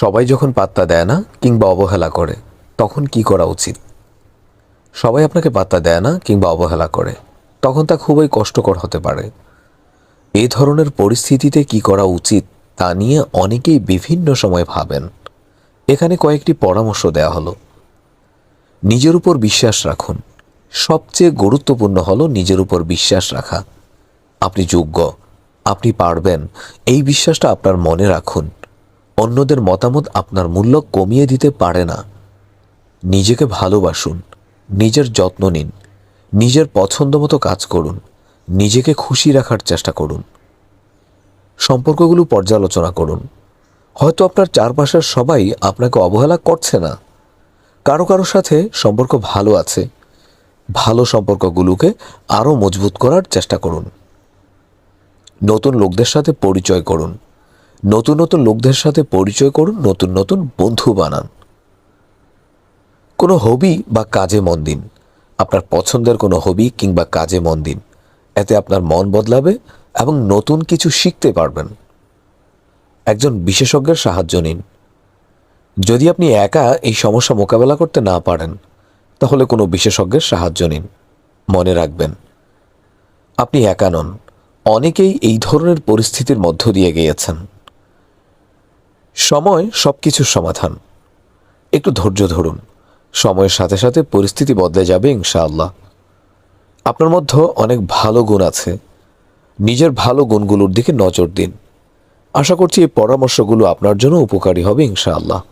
সবাই যখন পাত্তা দেয় না কিংবা অবহেলা করে, তখন কি করা উচিত? সবাই আপনাকে পাত্তা দেয় না কিংবা অবহেলা করে, তখন তা খুবই কষ্টকর হতে পারে। এই ধরনের পরিস্থিতিতে কি করা উচিত তা নিয়ে অনেকেই বিভিন্ন সময় ভাবেন। এখানে কয়েকটি পরামর্শ দেওয়া হলো। নিজের উপর বিশ্বাস রাখুন। সবচেয়ে গুরুত্বপূর্ণ হলো নিজের উপর বিশ্বাস রাখা। আপনি যোগ্য, আপনি পারবেন, এই বিশ্বাসটা আপনার মনে রাখুন। অন্যদের মতামত আপনার মূল্য কমিয়ে দিতে পারে না। নিজেকে ভালোবাসুন, নিজের যত্ন নিন, নিজের পছন্দ মতো কাজ করুন, নিজেকে খুশি রাখার চেষ্টা করুন। সম্পর্কগুলো পর্যালোচনা করুন। হয়তো আপনার চারপাশের সবাই আপনাকে অবহেলা করছে না। কারও কারও সাথে সম্পর্ক ভালো আছে। ভালো সম্পর্কগুলোকে আরও মজবুত করার চেষ্টা করুন। নতুন লোকদের সাথে পরিচয় করুন। নতুন নতুন লোকদের সাথে পরিচয় করুন, নতুন নতুন বন্ধু বানান। কোনো হবি বা কাজে মন দিন। আপনার পছন্দের কোনো হবি কিংবা কাজে মন দিন। এতে আপনার মন বদলাবে এবং নতুন কিছু শিখতে পারবেন। একজন বিশেষজ্ঞের সাহায্য নিন। যদি আপনি একা এই সমস্যা মোকাবেলা করতে না পারেন, তাহলে কোনো বিশেষজ্ঞের সাহায্য নিন। মনে রাখবেন, আপনি একা নন। অনেকেই এই ধরনের পরিস্থিতির মধ্য দিয়ে গিয়েছেন। সময় সব কিছুর সমাধান। একটু ধৈর্য ধরুন। সময়ের সাথে সাথে পরিস্থিতি বদলে যাবে ইনশাআল্লাহ। আপনার মধ্যে অনেক ভালো গুণ আছে। নিজের ভালো গুণগুলোর দিকে নজর দিন। আশা করছি এই পরামর্শগুলো আপনার জন্য উপকারী হবে ইনশাআল্লাহ।